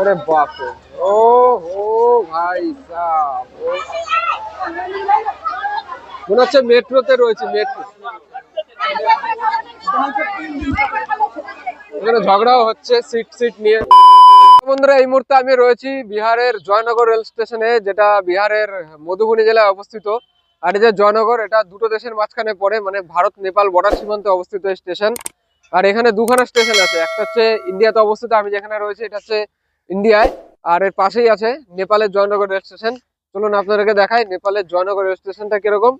ওরে বাপরে। ও হো ভাই সাব। মনে হচ্ছে মেট্রোতে রয়েছে, মেট্রো। এখানে ঝগড়াও হচ্ছে, সিট সিট নিয়ে। বন্ধুরা, এই মুহূর্তে আমি রয়েছি বিহারের জয়নগর রেল স্টেশনে, যেটা বিহারের মধুবনী জেলায় অবস্থিত। আর এই যে জয়নগর, এটা দুটো দেশের মাঝখানে পড়ে মানে ভারত, নেপাল বর্ডার সীমান্তে অবস্থিত স্টেশন। আর এখানে দুখানা স্টেশন আছে, একটা হচ্ছে ইন্ডিয়াতে অবস্থিত, আমি যেখানে রয়েছি, এটা হচ্ছে ইন্ডিয়ায়। আর এর পাশেই আছে নেপালের জয়নগর রেল স্টেশন। চলুন আপনাদেরকে দেখাই নেপালের জয়নগর রেল স্টেশনটা কীরকম।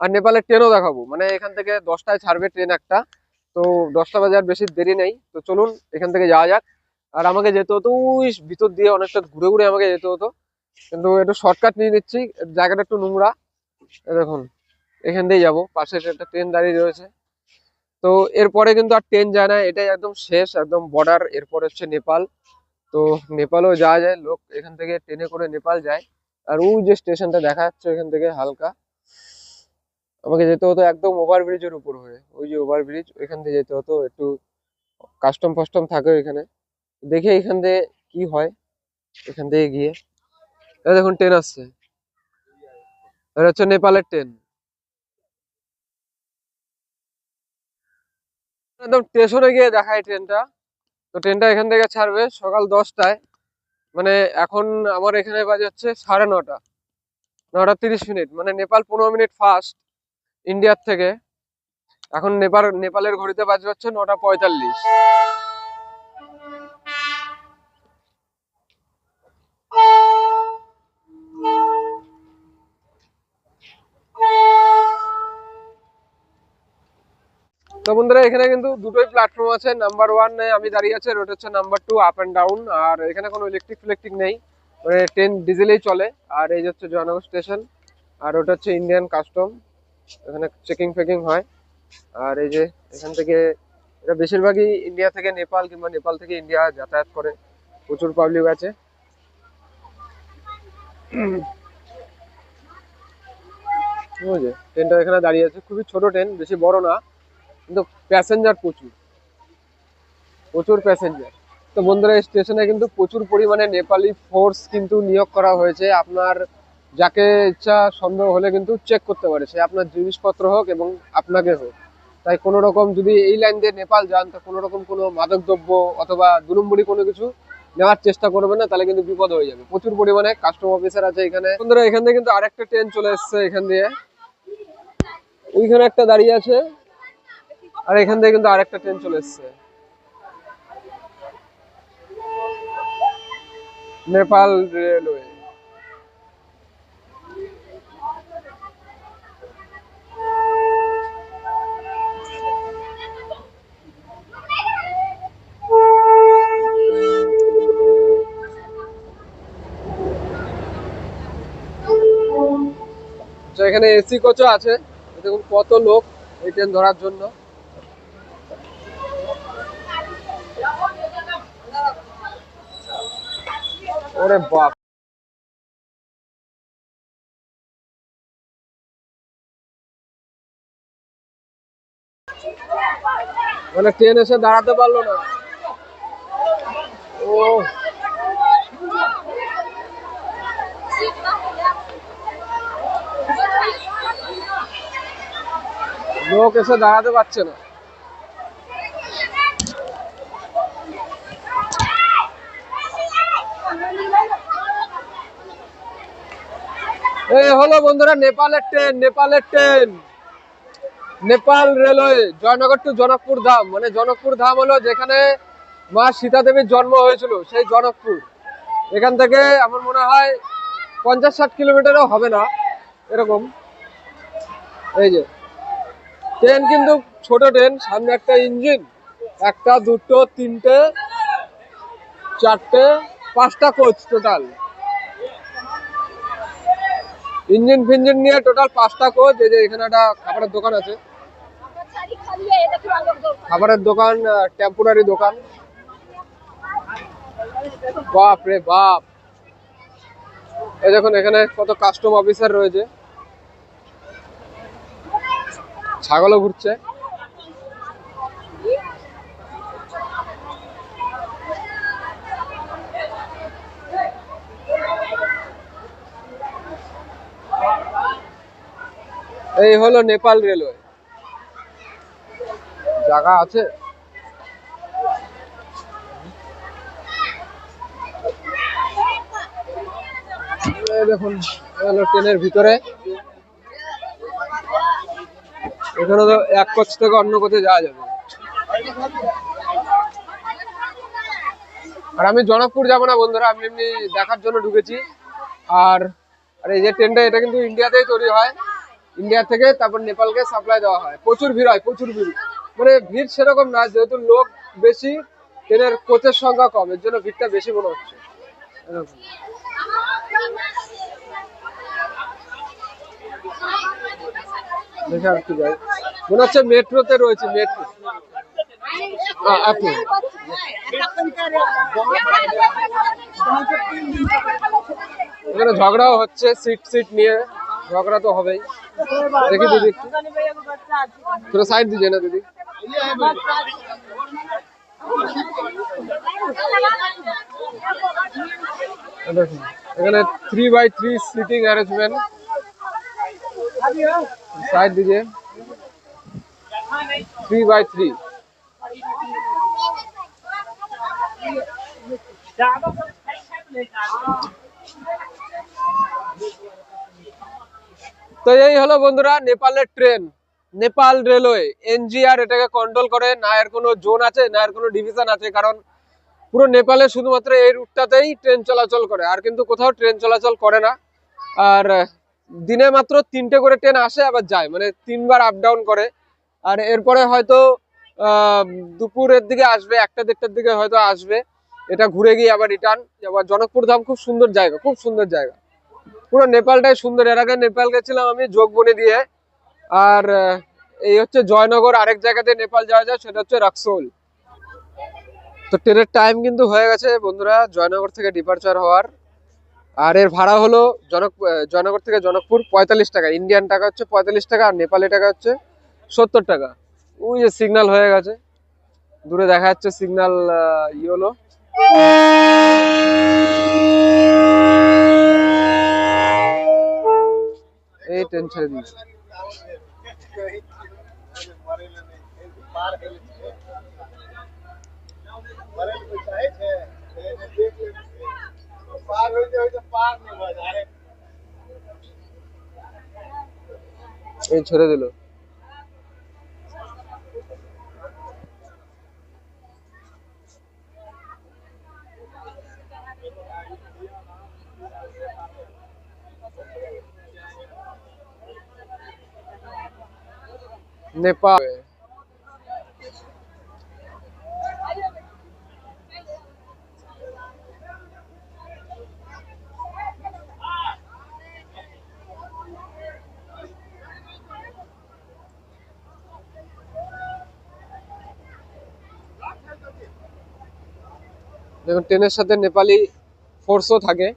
আর নেপালের ট্রেনও দেখাবো। মানে এখান থেকে দশটায় ছাড়বে ট্রেন একটা। তো দশটা বাজে আর বেশি দেরি নেই। তো চলুন এখান থেকে যাওয়া যাক। আর আমাকে যেতে হতো ওই ভিতর দিয়ে অনেকটা ঘুরে ঘুরে আমাকে যেতে হতো। কিন্তু একটু শর্টকাট নিয়ে নিচ্ছি। জায়গাটা একটু নোংরা। দেখুন, এখান দিয়েই যাব। পাশে একটা ট্রেন দাঁড়িয়ে রয়েছে। তো এরপরে কিন্তু আর ট্রেন যায় না। এটাই একদম শেষ, একদম বর্ডার এরপরে হচ্ছে নেপাল। তো নেপালও যাওয়া যায়। লোক এখান থেকে ট্রেনে করে নেপাল যায়। আর ওই যে স্টেশনটা দেখা যাচ্ছে এখান থেকে হালকা। আমাকে যেতে হতো একদম ওভারব্রিজের উপর হয়ে। ওই যে ওভারব্রিজ, ওইখান থেকে যেতে হতো। একটু কাস্টম ফাস্টম থাকে ওইখানে। দেখে এখান থেকে কি হয়, এখান থেকে গিয়ে। দেখুন, ট্রেন আসছে। এটা হচ্ছে নেপালের ট্রেন। একদম স্টেশনে গিয়ে দেখায় ট্রেনটা। তো ট্রেনটা এখান থেকে ছাড়বে সকাল দশটায়। মানে এখন আমার এখানে বাজে হচ্ছে সাড়ে নটা। নটা তিরিশ মিনিট। মানে নেপাল পনেরো মিনিট ফাস্ট ইন্ডিয়ার থেকে। এখন নেপাল, নেপালের ঘড়িতে বাজে হচ্ছে নটা পঁয়তাল্লিশ। তো বন্ধুরা, এখানে কিন্তু দুটোই প্ল্যাটফর্ম আছে। নাম্বার ওয়ান আমি দাঁড়িয়ে আছে ওটা হচ্ছে number two up and down আর এখানে কোনো ইলেকট্রিক ফিলেকট্রিক নেই। মানে ট্রেন ডিজেলেই চলে। আর এই হচ্ছে জয়নগর স্টেশন আর ওটা হচ্ছে ইন্ডিয়ান কাস্টম এখানে চেকিং ফেকিং হয়। আর এই যে এখান থেকে, এটা বেশিরভাগই ইন্ডিয়া থেকে নেপাল কিংবা নেপাল থেকে ইন্ডিয়া যাতায়াত করে। প্রচুর পাবলিক আছে। ট্রেনটা এখানে দাঁড়িয়ে আছে। খুবই ছোট ট্রেন বেশি বড় না। কিন্তু প্যাসেঞ্জার প্রচুর। প্রচুর প্যাসেঞ্জার তো বন্ধুরা, এই স্টেশনে কিন্তু প্রচুর পরিমাণে নেপালি ফোর্স কিন্তু নিয়োগ করা হয়েছে। আপনার যাকে ইচ্ছা সন্দেহ হলে কিন্তু চেক করতে পারে। সে আপনার জিনিসপত্র হোক এবং আপনাকে হোক। তাই কোনো রকম যদি এই লাইন দিয়ে নেপাল যান, তো কোনো রকম কোনো মাদকদ্রব্য অথবা দু নম্বরই কোনো কিছু নেওয়ার চেষ্টা করবে না, তাহলে কিন্তু বিপদ হয়ে যাবে। প্রচুর পরিমাণে কাস্টম অফিসার আছে এখানে। বন্ধুরা, এখান থেকে কিন্তু আরেকটা ট্রেন চলে এসছে এখান দিয়ে। ওইখানে একটা দাঁড়িয়ে আছে। আর এখান থেকে কিন্তু আরেকটা ট্রেন চলে এসছে। নেপাল রেলওয়ে এখানে এসি কোচও আছে। দেখুন কত লোক এই ট্রেন ধরার জন্য। ওরে বাপ। মানে ট্রেন এসে দাঁড়াতে পারল না। ও। লোক এসে দাঁড়াতে পারছে না। এই হলো বন্ধুরা নেপালের ট্রেন নেপালের train. Nepal railway, Jaynagar to Janakpur Dham. মানে জনকপুর ধাম হলো যেখানে মা সীতা দেবীর জন্ম হয়েছিল, সেই জনকপুর। এখান থেকে আমার মনে হয় পঞ্চাশ ষাট কিলোমিটারও হবে না, এরকম। এই যে, ট্রেন কিন্তু ছোট ট্রেন, সামনে একটা ইঞ্জিন, একটা, দুটো, তিনটে, চারটে, পাঁচটা কোচ টোটাল ইঞ্জিন ফিঞ্জিন নিয়ে টোটাল পাঁচটা কোচ এই যে এখানে একটা খাবারের দোকান আছে। খাবারের দোকান টেম্পোরারি দোকান। বাপ রে বাপ। এই দেখুন, এখানে কত কাস্টম অফিসার রয়েছে। ছাগলও ঘুরছে। এই হলো নেপাল রেলওয়ে। জায়গা আছে? দেখুন ট্রেনের ভিতরে। এখানে তো এক কোচ থেকে অন্য কোচে যাওয়া যাবে। আর আমি জনকপুর যাব না বন্ধুরা, আমি এমনি দেখার জন্য ঢুকেছি। আর আর এই যে ট্রেনটা, এটা কিন্তু ইন্ডিয়াতেই তৈরি হয়। ইন্ডিয়া থেকে, তারপর নেপালকে সাপ্লাই দেওয়া হয়। প্রচুর ভিড় হয়, প্রচুর ভিড়। মানে ভিড় সেরকম না যেহেতু লোক বেশি, ট্রেনের কোচের সংখ্যা কম, এর জন্য ভিড়টা বেশি মনে হচ্ছে। মনে হচ্ছে মেট্রোতে রয়েছে, মেট্রো। এখানে ঝগড়াও হচ্ছে সিট সিট নিয়ে। ঝগড়া তো হবেই দেখি দিদি একটু थोड़ा साइड दीजिए ना दीदी ये देखो, এখানে three by three seating arrangement side दीजिए থ্রি বাই থ্রি তো এই হলো বন্ধুরা নেপালের ট্রেন, নেপাল রেলওয়ে, এনজিআর, এটাকে কন্ট্রোল করে। না এর কোনো জোন আছে, না এর কোনো ডিভিশন আছে, কারণ পুরো নেপালে শুধুমাত্র এই রুটটাতেই ট্রেন চলাচল করে, আর কিন্তু কোথাও ট্রেন চলাচল করে না। আর দিনে মাত্র তিনটে করে ট্রেন আসে, আবার যায় মানে তিনবার আপ ডাউন করে। আর এরপরে হয়তো দুপুরের দিকে আসবে, একটা দেড়টার দিকে হয়তো আসবে। এটা ঘুরে গিয়ে আবার রিটার্ন আবার জনকপুর ধাম খুব সুন্দর জায়গা, খুব সুন্দর জায়গা। পুরো নেপালটাই সুন্দর। এর আগে নেপাল গেছিলাম আমি যোগবনে দিয়ে। আর, এই হচ্ছে জয়নগর, আরেক জায়গাতে নেপাল যাওয়া যায়, সেটা হচ্ছে রাক্সোল। তো ট্রেনের টাইম কিন্তু হয়ে গেছে বন্ধুরা, জয়নগর থেকে ডিপারচার হওয়ার। আর এর ভাড়া হলো জনক, জয়নগর থেকে জনকপুর পঁয়তাল্লিশ টাকা ইন্ডিয়ান টাকা হচ্ছে পঁয়তাল্লিশ টাকা আর নেপালি টাকা হচ্ছে সত্তর টাকা। ওই যে সিগনাল হয়ে গেছে। দূরে দেখা যাচ্ছে সিগনাল ই হলো। এই ট্রেন ছেড়ে দিয়েছে। এই ছেড়ে দিল। নেপাল। দেখুন, ট্রেনের সাথে নেপালি ফোর্সও থাকে।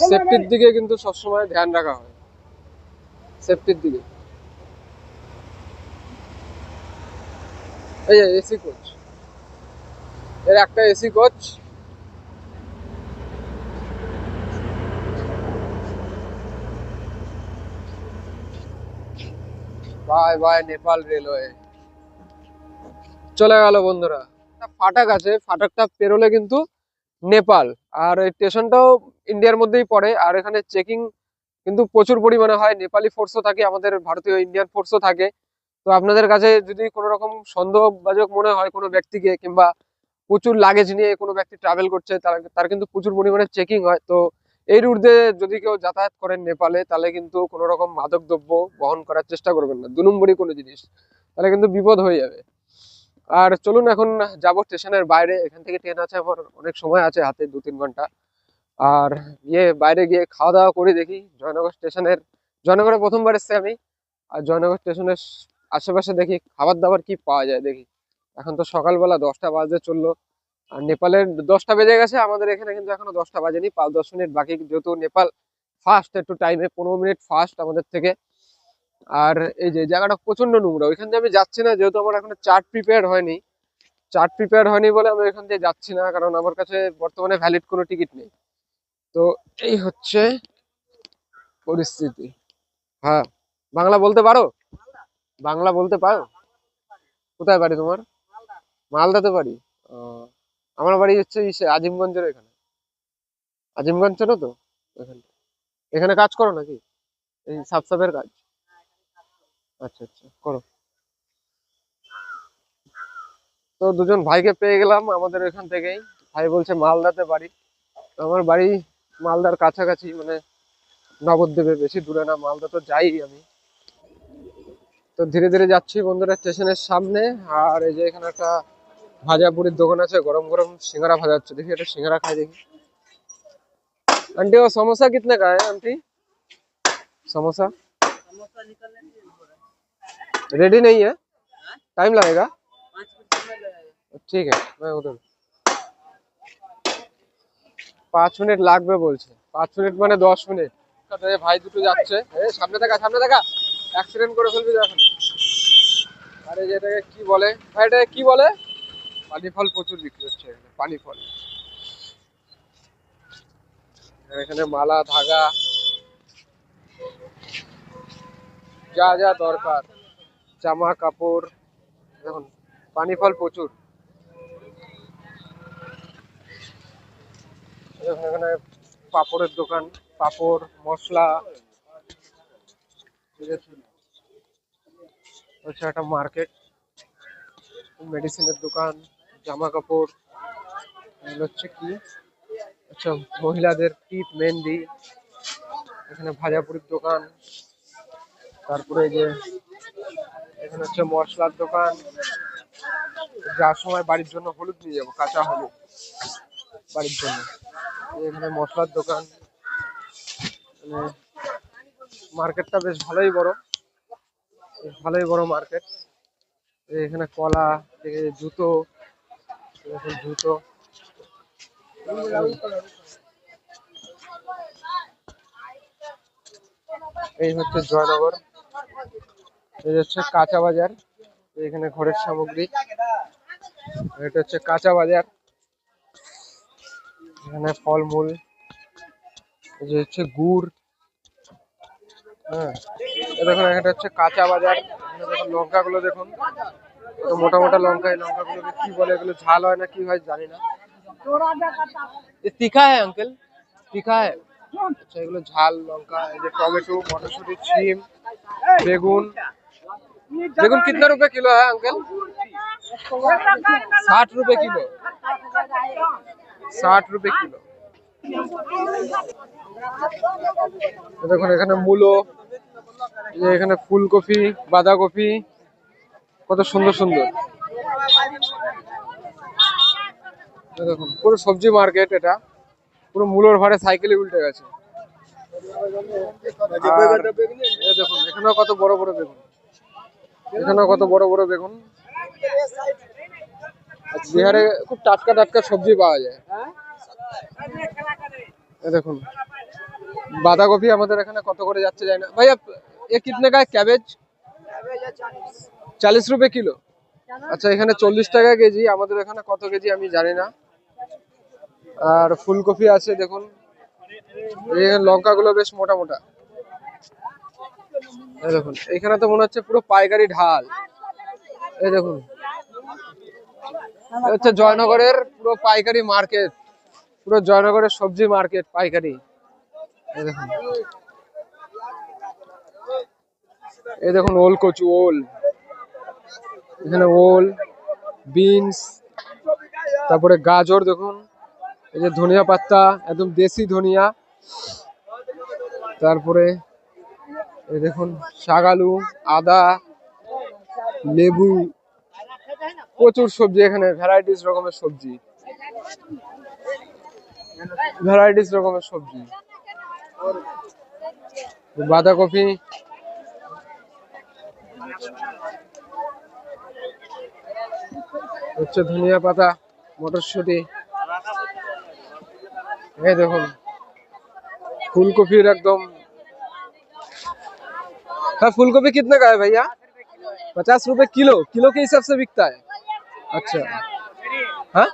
সেফটির দিকে কিন্তু সবসময় ধ্যান রাখা হয়। সেফটির দিকে। এই যে এসি কোচ। এর একটা AC coach. Bye bye Nepal railway. চলে গেল বন্ধুরা। ফাটাক আছে, ফাটাকটা পেরোলে কিন্তু নেপাল। আর এই স্টেশনটাও ইন্ডিয়ার মধ্যেই পড়ে। আর এখানে চেকিং কিন্তু প্রচুর পরিমাণে হয়। নেপালি ফোর্সও থাকে, আমাদের ভারতীয় ইন্ডিয়ান ফোর্সও থাকে। তো আপনাদের কাছে যদি কোনো রকম সন্দেহবাচক মনে হয় কোনো ব্যক্তিকে কিংবা প্রচুর লাগেজ নিয়ে কোনো ব্যক্তি ট্রাভেল করছে, তার কিন্তু প্রচুর পরিমাণে চেকিং হয়, তো এই রুট যদি কেউ যাতায়াত করেন নেপালে, তাহলে কিন্তু কোনো রকম মাদক দ্রব্য বহন করার চেষ্টা করবেন না। দু নম্বরই কোনো জিনিস, তাহলে কিন্তু বিপদ হয়ে যাবে। আর চলুন এখন যাব স্টেশনের বাইরে, এখান থেকে ট্রেন আছে আমার, অনেক সময় আছে হাতে, দু তিন ঘণ্টা। আর গিয়ে বাইরে গিয়ে খাওয়া দাওয়া করে দেখি, জয়নগর স্টেশনের, জয়নগরে প্রথমবার এসছি আমি, আর জয়নগর স্টেশনের আশেপাশে দেখি খাবার দাবার কি পাওয়া যায় দেখি। এখন তো সকালবেলা দশটা বাজে চলল। আর নেপালের দশটা বেজে গেছে, আমাদের এখানে কিন্তু এখনও দশটা বাজেনি, পাঁচ দশ মিনিট বাকি। যেহেতু নেপাল ফার্স্ট একটু টাইমে পনেরো মিনিট ফার্স্ট আমাদের থেকে। আর এই যে জায়গাটা প্রচণ্ড নোংরা, ওইখান দিয়ে আমি যাচ্ছি না, যেহেতু আমার এখনও চার্ট প্রিপেয়ার হয়নি। চার্ট প্রিপেয়ার হয়নি বলে আমি এখান দিয়ে যাচ্ছি না, কারণ আমার কাছে বর্তমানে ভ্যালিড কোনো টিকিট নেই। তো এই হচ্ছে পরিস্থিতি। হ্যাঁ বাংলা বলতে পারো? বাংলা বলতে পারো? কোথায় বাড়ি তোমার? মালদাতে বাড়ি? আমার বাড়ি হচ্ছে আজিমগঞ্জের এখানে। আজিমগঞ্জ চেনো তো? এখানে। কাজ করো নাকি? এই সাফ সাফের কাজ। আচ্ছা আচ্ছা করো। তো দুজন ভাইকে পেয়ে গেলাম আমাদের এখান থেকেই। ভাই বলছে মালদাতে বাড়ি। আমার বাড়ি মালদার কাছাকাছি মানে নবদ্বীপে, বেশি দূরে না, মালদা তো যাই আমি। তো ধীরে ধীরে যাচ্ছি বন্ধুরা স্টেশনের সামনে আর এই যে এখানে একটা ভাজা পুরির দোকান আছে গরম গরম সিঙ্গারা ভাজা হচ্ছে দেখি একটা সিঙ্গারা খাই দেখি आंटी वो समोसा कितने का है आंटी समोसा रेडी नहीं है टाइम लगेगा ठीक है मैं उधर পাঁচ মিনিট লাগবে বলছে পাঁচ মিনিট মানে দশ মিনিট সাথে ভাই দুটো যাচ্ছে এই সামনে দেখা সামনে দেখা অ্যাক্সিডেন্ট করে ফেলবি এখন আরে যেটাকে কি বলে? ভাই এটাকে কি বলে? পানি ফল প্রচুর বিক্রি হচ্ছে এখানে, পানি ফল। এখানে মালা ধাগা। যা যা দরকার। জামা কাপড় দেখুন পানি ফল প্রচুর। এখানে পাপড়ের দোকান পাপড় মশলা। হচ্ছে একটা মার্কেট মেডিসিনের দোকান জামা কাপড় এগুলো হচ্ছে কি? আচ্ছা মহিলাদের টিপ মেহেন্দি এখানে ভাজাপুরির দোকান, তারপরে যে এখানে হচ্ছে মশলার দোকান, যার সময় বাড়ির জন্য হলুদ নিয়ে যাব, কাঁচা হলুদ, বাড়ির জন্য। এখানে মশলার দোকান মানে মার্কেটটা বেশ ভালোই বড়। ভালোই বড় মার্কেট এখানে কলা জুতো জুতো। এই হচ্ছে জয়নগর। এই হচ্ছে কাঁচা বাজার। এখানে ঘরের সামগ্রী। এটা হচ্ছে কাঁচা বাজার। এখানে ফলমূল। এই যে হচ্ছে গুড়। হ্যাঁ। দেখুন এটা হচ্ছে কাঁচা বাজার। দেখুন, লঙ্কাগুলো দেখুন। মোটা মোটা লঙ্কা, এই লঙ্কা গুলোকে কি বলে? এগুলো ঝাল হয় না, কি হয় জানি না। তিখা হ্যাঁ আঙ্কেল তিখা হ্যাঁ। আচ্ছা এগুলো ঝাল, লঙ্কা, এই যে টমেটো, মটরশুঁটি, শিম, বেগুন। বেগুন কিতনা রুপে কিলো হ্যাঁ আঙ্কেল ষাট রুপে কিলো। ষাট রুপে কিলো। দেখুন, এখানে মূলো যে এখানে ফুলকপি বাঁধাকপি কত সুন্দর সুন্দর। দেখুন পুরো সবজি মার্কেট এটা। পুরো মূলোর ভাড়ে সাইকেলে উল্টে গেছে। দেখুন এখানেও কত বড় বড় বেগুন। এখানেও কত বড় বড় বেগুন। বিহারে খুব টাটকা টাটকা সবজি পাওয়া যায়। দেখুন বাঁধাকপি আমাদের এখানে কত করে যাচ্ছে যায় না। ভাইয়া এ কিতনে का है कैबेज চালিশ রুপে কিলো আচ্ছা এখানে চল্লিশ টাকা কেজি আমাদের এখানে কত কেজি আমি জানি না আর ফুলকপি আছে দেখুন এই লঙ্কাগুলো বেশ মোটা মোটা এই দেখুন এখানে তো মনে হচ্ছে পুরো পাইকারি ঢাল এই দেখুন এ হচ্ছে জয়নগরের পুরো পাইকারি মার্কেট পুরো জয়নগরের সবজি মার্কেট পাইকারি এই দেখুন এই দেখুন ওল কচু, ওল। এখানে ওল, বিনস, তারপরে গাজর দেখুন। এই যে ধনিয়া পাতা, একদম দেশি ধনিয়া। তারপরে এই দেখুন শাক আলু, আদা, লেবু। প্রচুর সবজি এখানে ভ্যারাইটিস রকমের সবজি। ভ্যারাইটিস রকমের সবজি। বাঁধাকপি হচ্ছে ধনিয়া পাতা মটরশুঁটি এই দেখুন फूलगोभी एकदम हाँ फूलगोभी कितने का है भैया पचास रुपए किलो किलो के हिसाब से बिकता है अच्छा हाँ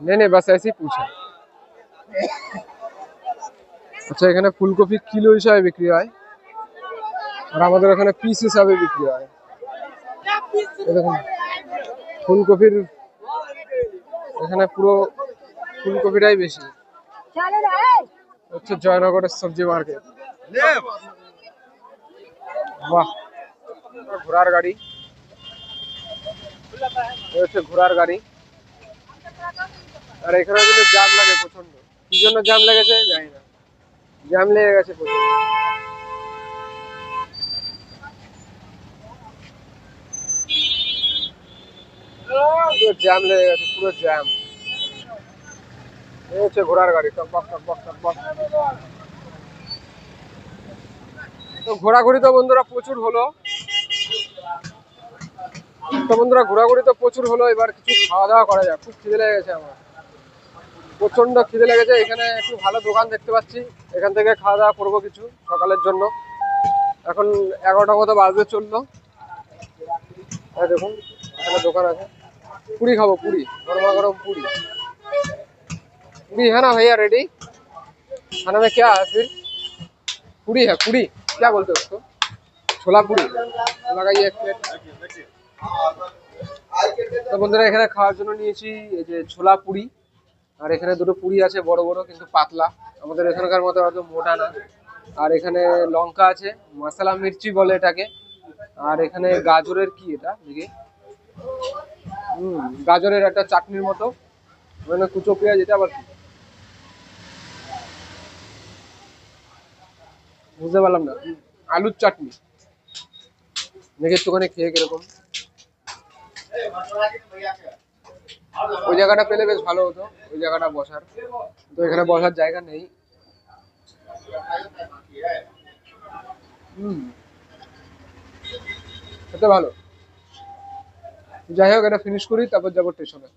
नहीं नहीं बस ऐसे ही पूछा আচ্ছা এখানে ফুলকপি কিলো হিসাবে বিক্রি হয় আর আমাদের এখানে পিস হিসাবে বিক্রি হয় এই ফুলকপির এখানে পুরো ফুলকপিটাই বেশি। হচ্ছে জয়নগরের সবজি মার্কেট বাহ। ঘোড়ার গাড়ি। হচ্ছে ঘোড়ার গাড়ি। আর এখানে কিন্তু জ্যাম লাগে প্রচণ্ড কি জন্য জ্যাম লেগেছে জানি না। জ্যাম লেগে গেছে প্রচণ্ড পুরো জ্যাম লেগে গেছে, পুরো জ্যাম এই ঘোড়ার গাড়ি, টক বক, টক তো ঘোরাঘুরি তো বন্ধুরা প্রচুর হলো। তো বন্ধুরা ঘোরাঘুরি তো প্রচুর হলো, এবার কিছু খাওয়া দাওয়া করা যাক। খুব খিদে লেগে গেছে আমার। প্রচণ্ড খিদে লেগেছে, এখানে একটু ভালো দোকান দেখতে পাচ্ছি। এখান থেকে খাওয়া দাওয়া করব কিছু সকালের জন্য। এখন এগারোটা মতো বাজতে চলল। দেখুন, এখানে দোকান আছে। পুরি খাবো পুরি গরমা গরম পুরি पूरी है ना भैया रेडी खाना में क्या है फिर पूरी है पूरी क्या बोलते हो उसको छोला पूरी লাগাইয়ে এক প্লেট তো বন্ধুরা এখানে খাওয়ার জন্য নিয়েছি এই যে ছোলা পুরি আর এখানে দুটো পুরি আছে বড় বড় কিন্তু পাতলা আমাদের এখানকার মতো অত মোটা না আর এখানে লঙ্কা আছে মশলা মির্চি বলে এটাকে আর এখানে গাজরের কি এটা দেখি হুম গাজরের একটা চাটনির মতো। মানে কুচো পেঁয়াজ, এটা আবার কি? বুঝতে পারলাম না। আলুর চাটনি। দেখি একটুখানি খেয়ে কীরকম। ওই জায়গাটা পেলে বেশ ভালো হতো, ওই জায়গাটা বসার। তো এখানে বসার জায়গা নেই। হুম, খেতে ভালো। যাই হোক এটা ফিনিশ করি তারপর যাব স্টেশনে